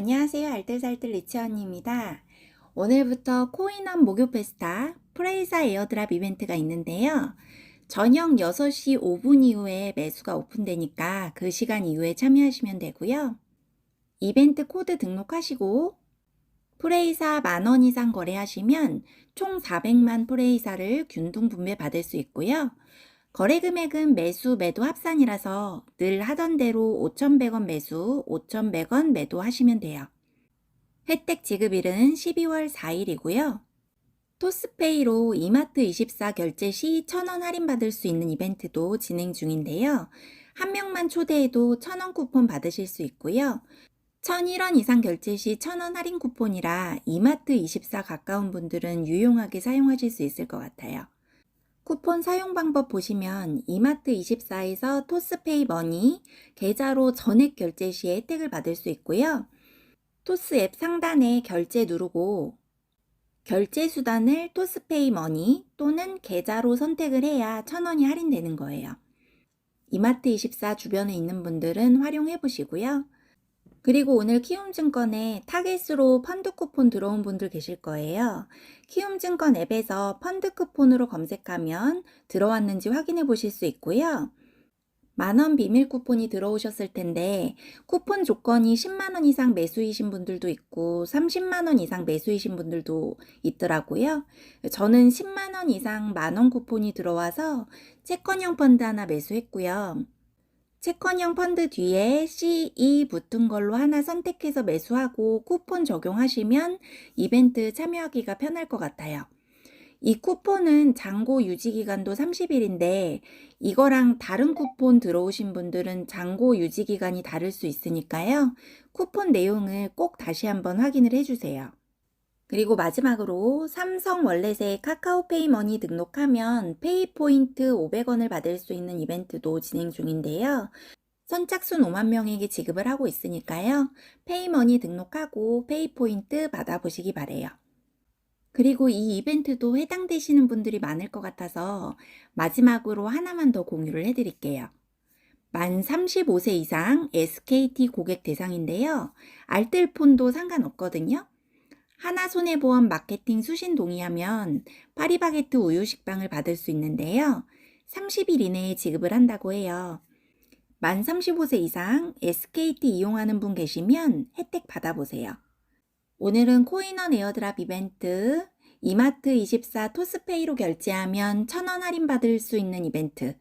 안녕하세요. 알뜰살뜰 리치언니입니다. 오늘부터 코인원 목요 페스타 프레이사 에어드랍 이벤트가 있는데요. 저녁 6시 5분 이후에 매수가 오픈되니까 그 시간 이후에 참여하시면 되고요. 이벤트 코드 등록하시고 프레이사 만원 이상 거래하시면 총 400만 프레이사를 균등 분배 받을 수 있고요. 거래 금액은 매수, 매도 합산이라서 늘 하던 대로 5,100원 매수, 5,100원 매도 하시면 돼요. 혜택 지급일은 12월 4일이고요. 토스페이로 이마트 24 결제 시 1,000원 할인받을 수 있는 이벤트도 진행 중인데요. 한 명만 초대해도 1,000원 쿠폰 받으실 수 있고요. 1,001원 이상 결제 시 1,000원 할인 쿠폰이라 이마트 24 가까운 분들은 유용하게 사용하실 수 있을 것 같아요. 쿠폰 사용 방법 보시면 이마트 24에서 토스페이 머니 계좌로 전액 결제 시 혜택을 받을 수 있고요. 토스 앱 상단에 결제 누르고 결제 수단을 토스페이 머니 또는 계좌로 선택을 해야 1,000원이 할인되는 거예요. 이마트 24 주변에 있는 분들은 활용해 보시고요. 그리고 오늘 키움증권에 타겟으로 펀드 쿠폰 들어온 분들 계실 거예요. 키움증권 앱에서 펀드 쿠폰으로 검색하면 들어왔는지 확인해 보실 수 있고요. 만원 비밀 쿠폰이 들어오셨을 텐데 쿠폰 조건이 10만원 이상 매수이신 분들도 있고 30만원 이상 매수이신 분들도 있더라고요. 저는 10만원 이상 만원 쿠폰이 들어와서 채권형 펀드 하나 매수했고요. 채권형 펀드 뒤에 CE 붙은 걸로 하나 선택해서 매수하고 쿠폰 적용하시면 이벤트 참여하기가 편할 것 같아요. 이 쿠폰은 잔고 유지 기간도 30일인데 이거랑 다른 쿠폰 들어오신 분들은 잔고 유지 기간이 다를 수 있으니까요. 쿠폰 내용을 꼭 다시 한번 확인을 해주세요. 그리고 마지막으로 삼성 월렛에 카카오페이 머니 등록하면 페이 포인트 500원을 받을 수 있는 이벤트도 진행 중인데요. 선착순 5만 명에게 지급을 하고 있으니까요. 페이머니 등록하고 페이 포인트 받아보시기 바래요. 그리고 이 이벤트도 해당되시는 분들이 많을 것 같아서 마지막으로 하나만 더 공유를 해드릴게요. 만 35세 이상 SKT 고객 대상인데요. 알뜰폰도 상관없거든요. 하나 손해보험 마케팅 수신 동의하면 파리바게트 우유 식빵을 받을 수 있는데요. 30일 이내에 지급을 한다고 해요. 만 35세 이상 SKT 이용하는 분 계시면 혜택 받아보세요. 오늘은 코인원 에어드랍 이벤트, 이마트 24 토스페이로 결제하면 1000원 할인 받을 수 있는 이벤트,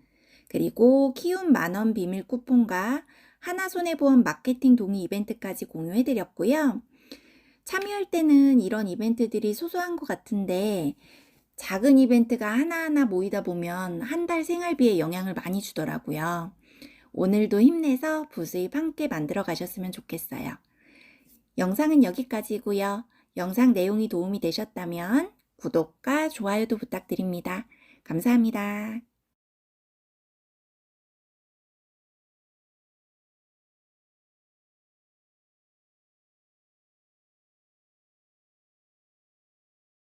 그리고 키움 만원 비밀 쿠폰과 하나손해보험 마케팅 동의 이벤트까지 공유해드렸고요. 참여할 때는 이런 이벤트들이 소소한 것 같은데 작은 이벤트가 하나하나 모이다 보면 한 달 생활비에 영향을 많이 주더라고요. 오늘도 힘내서 부수입 함께 만들어 가셨으면 좋겠어요. 영상은 여기까지고요. 영상 내용이 도움이 되셨다면 구독과 좋아요도 부탁드립니다. 감사합니다.